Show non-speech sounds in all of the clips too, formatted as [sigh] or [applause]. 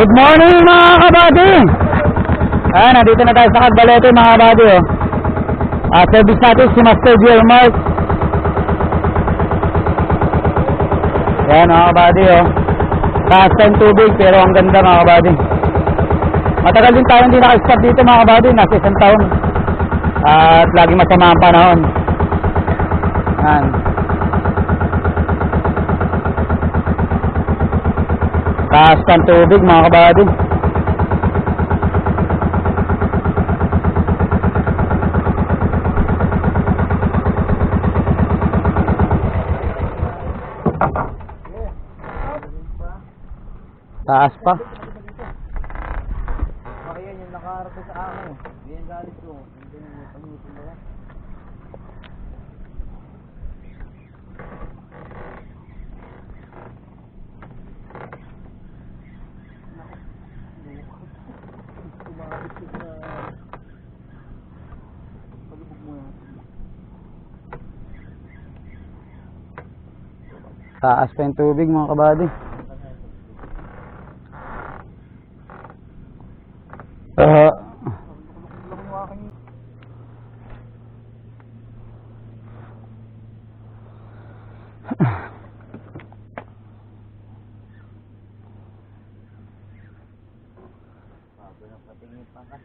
Good morning mga kabady! Ah, nandito na tayo sa Cagbalete mga kabady oh. Ah, service natin si Master Joel Mark. Yan mga kabady oh. Taas tubig pero ang ganda mga kabady. Matagal din tayo hindi naka-stop dito mga kabady, nasa isang taon. At lagi masama ang panahon. Yan. Taas ng tubig mga kabady. Taas pa. Yan yung nakaharap sa akin. Yung galit ko. Hindi yung pag-isin Taas pa yung tubig mga kabady. Uh, Bago ng patingin pa ka.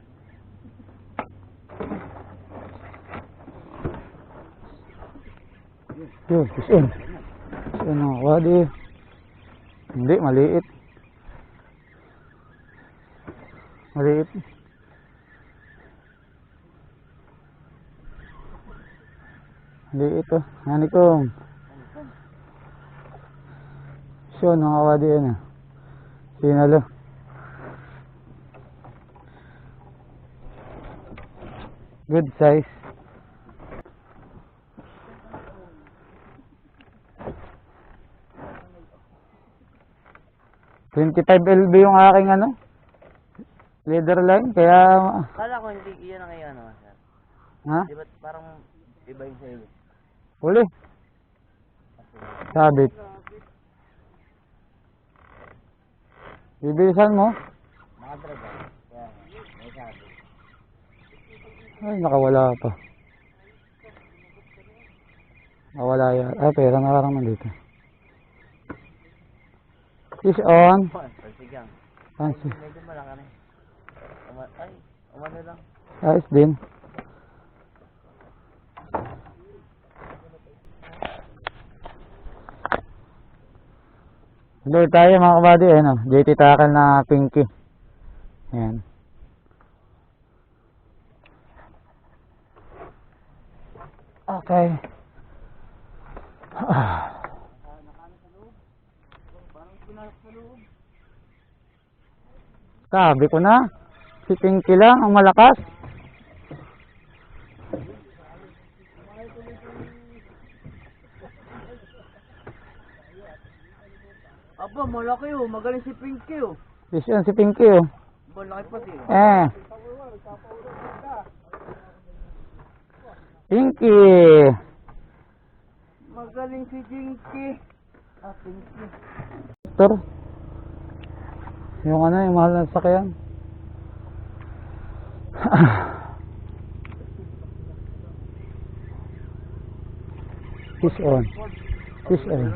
yun, yun. Yun mga kabady. Hindi, maliit. Maliit. Maliit oh. Hani kong. So, mga kabady yan ah. Sinalo. Good size. Twenty-five LB yung aking ano, leather line, kaya, Kala ko hindi iyan ang iyan, ano, sir. ha? Di ba parang iba yung sa'yo? Huli. Sabit. Bibilisan mo. Nakadraga. Kaya, may sabi. Ay, nakawala pa. Nakawala yan. Ay, pera na parang nandito. Fish on. Pagsigang. Fancy. Medyo malaka na eh. Ay, umano lang. Ayos din. Hello tayo mga kabady. Ano, JT Takal na pinky. Ayan. Okay. Ah. Sabi ko na, si Pinky lang ang malakas. Aba, malaki oh. Magaling si Pinky oh. Fish on si Pinky oh. Malaki pati oh. Eh. Pinky. Magaling si Jinky. Ah, Pinky. Tor. Yung ano, yung mahal na sakyan. Fish [coughs] on. Fish on.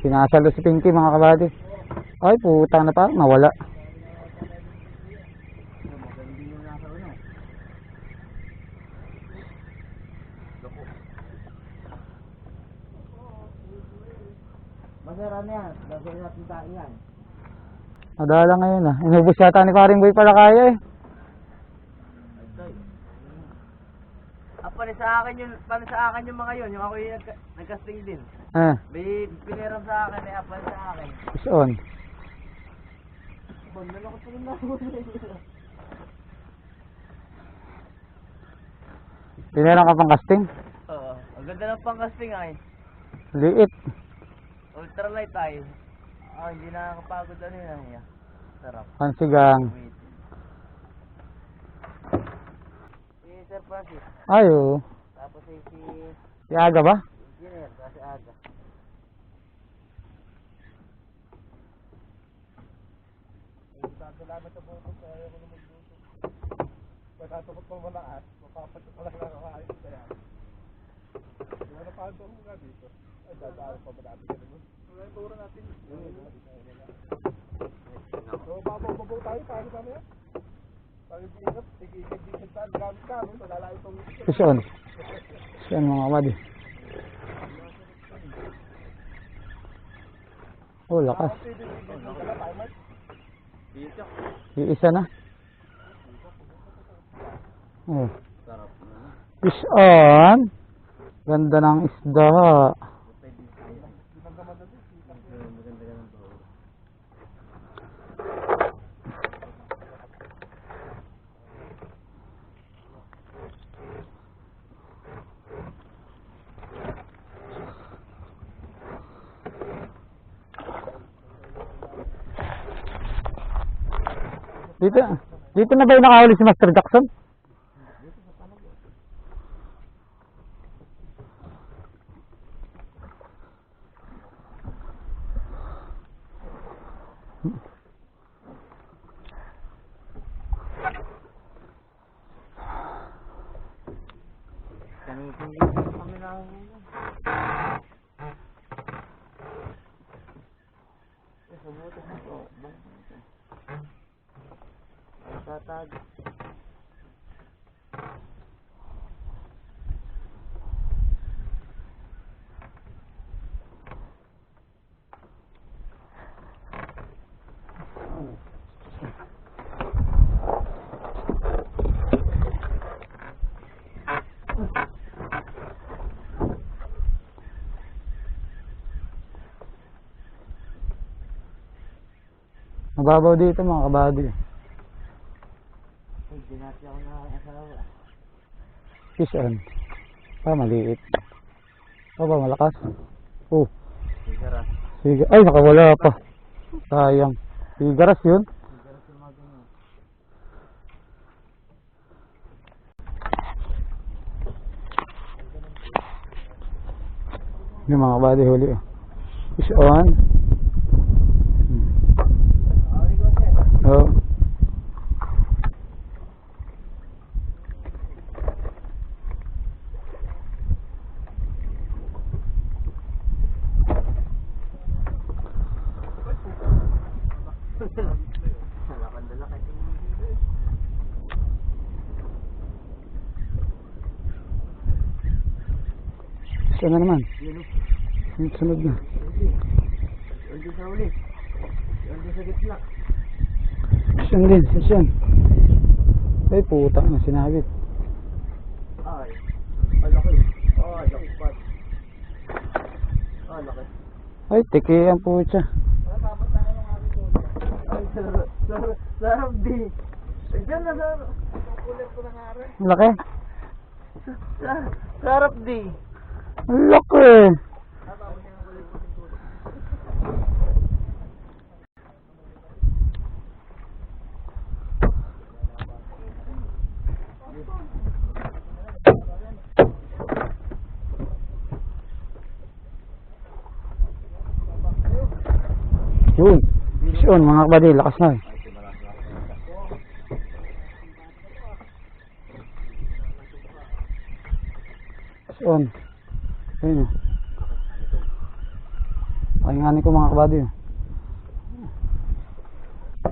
Sinasalo si Pinky mga kabady. Ay, putang na parang nawala. Magaling yung nasa ano. Masarap na yan. Lagyan natin tayo yan. Nadala ngayon ah. Inubos yata ni paring boy pala kaya eh. Ah, pala sa akin yung, pala sa akin yung mga yun. Yung ako yung nagka- nagkasting din. Eh, May piniram sa akin, may apal sa akin. fish on. Banda lang ko pa rin na Pinirang ka pang casting? Oo. Ang ganda ng pangkasting ay. Liit. Ultralight ay. Ah, hindi nakakapagod ano yun. ay. Sarap. Pansigang. Si Sir Francis. Ay, oo. Tapos si, si Si Aga ba? Engineer. Kasi aga. Salamat sa bubog sa ayaw ko na magluto. Pagkatukot pang malakas, mapapatok ko lang nakakain ko kaya. Napahanto mo nga dito? Dadaan pa ba natin? Wala yung turo natin. So, babaw-babaw tayo, paano kami yan? Pag ingat, tigigit-digit tayo, gamit kami, malala itong... Fish on. Fish on mga kabady. Oh, lakas. Tigigit-digit mo pala, timer. Dito. Yung isa na. Oh. Fish on. Ganda ng isda. Dito, dito na ba yung nakahuli si Master Jackson? Mm-hmm. Mababaw dito mga kabady. Ay, di natin ako nakakasawa. Fish on. Ah, maliit. Oh, ba malakas? Oh, Sigara. sige. Ay, nakawala pa. Sayang. Sigaras yun. Sigara sa mga ganyan. Yung mga kabady huli. oh. Fish on. Hmm. Ah, ikaw sir. Oh. Isa na naman. Yung sunod na. Yun din sa uli. Yun din sa gitna. On din. On. Ay, puta na sinabit. Ay. Ay, laki. Ay, laki spot. Ay, laki. Ay, tiki ang putya. Sarap. Sarap. Di. Diyan na sarap. Ang laki. Sarap. Di. Laki. Yun. On mga kabady. Lakas na eh. Fish on. Ayun o. Pahinganin ko mga kabady.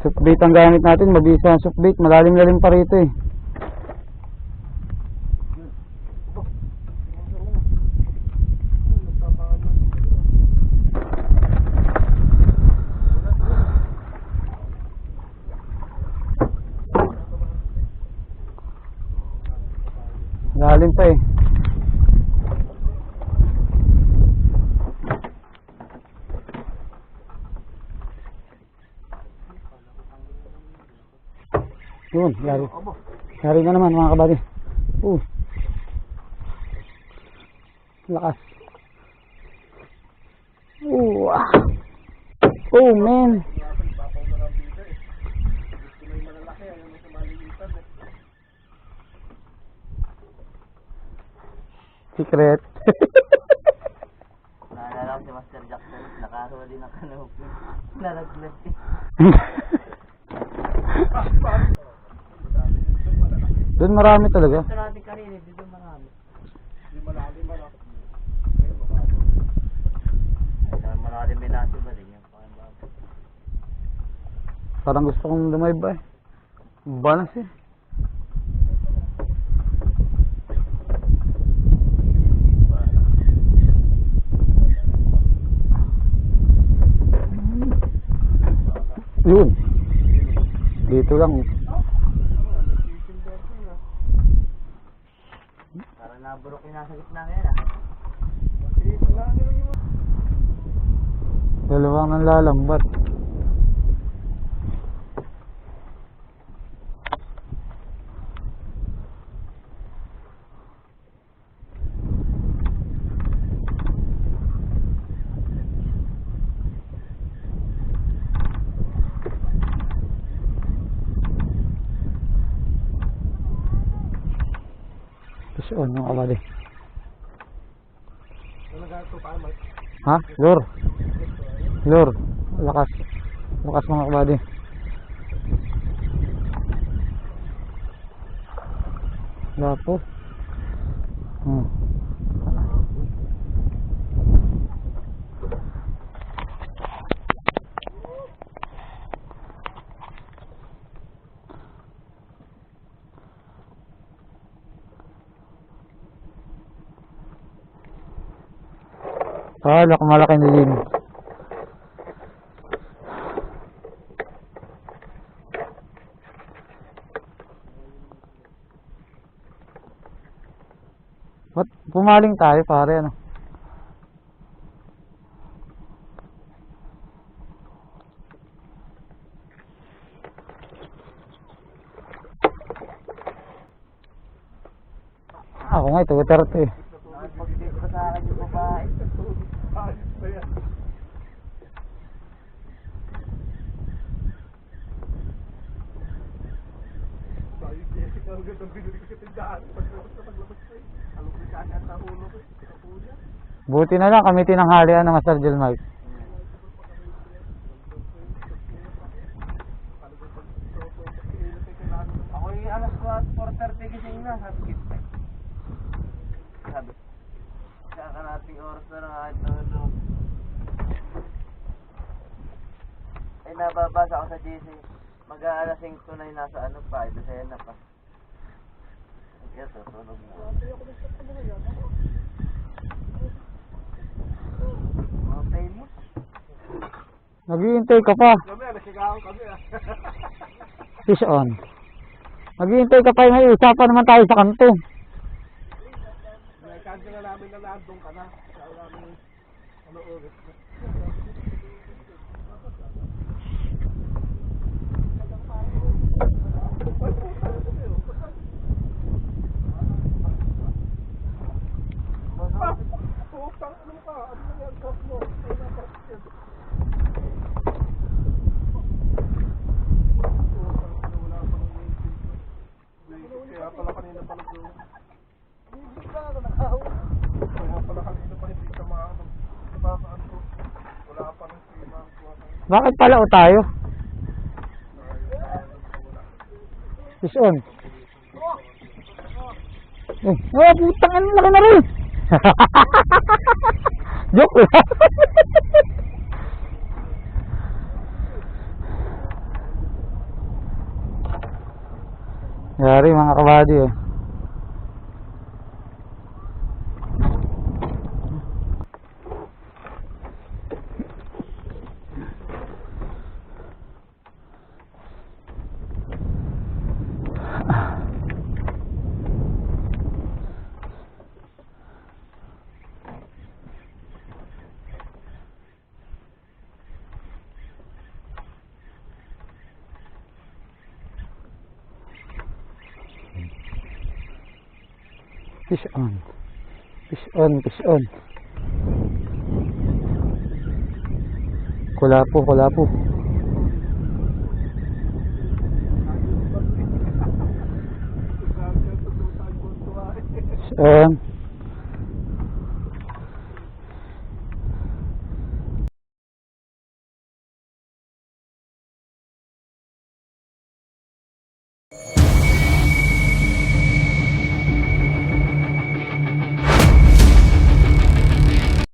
Supbait ang gamit natin. Mabisa ang supbait. Malalim-lalim pa rito eh. Lalim pa eh. Yun, yari. Yari na naman mga kabady. Uh. Lakas. Uh. Oh man. Secret. [laughs] Naalala ko si Master Jackson. Nakahuli ng kanupin. Nalaglag [laughs] eh. Doon marami talaga. Ito natin kanina, dito marami. Di malalim ano. Ay, malalim may ba? Pakibaba. Parang gusto kong lumayba eh. Banas eh. Yun. Dito lang. Parang naburok yung nasa gitna ngayon ah. Dalawang ang lalambat. Tapos on yung kabali. Ano ganito pa Mike? Ha? Lur. Lur. Lakas. Lakas mga kabady. Wala. Hmm. Ko malaki na din. Ba't pumaling tayo pare ano? Ako nga, ito, ito, eh. Nakipag-date pa sa akin yung babae. Ayos na yan. Sabi Jessica, ang ganda binili ko sa tindahan. Paglabas na paglabas ko eh. Alam ko eh. Kapulo niya. Buti na lang kami tinanghalian ng Master Jel Mike. Ako yung alas 4.30 gising na, sabi ko. Sabi, kakarating oras na lang kahit nababasa ko sa GC. Mag-aalas 5 na yung nasa ano pa, ito sa'yo na pa. Kaya tutulog mo. Mga famous. Naghihintay ka pa. Kami. Fish on. Naghihintay ka pa ngayon. Usapan naman tayo sa kanto. Nakikanda na namin na nandun ka na. Kaya namin ano ulit. Ah, putang ano ka? Ano na yan? Cross mo. Ay, nabas yan. Wala pa nang waiting. Kaya pala kanina pa nag kaya pala kanina pa hindi ka makakapag nakakaano. Wala pa rin si Ma'am Kuwata. Bakit pala o tayo? Fish on. Eh, oh, putang ano laki na rin. [laughs] Joke lang. [laughs] Yari mga kabady oh. Fish on. Fish on, fish on. Kulapo, kulapo. Fish on.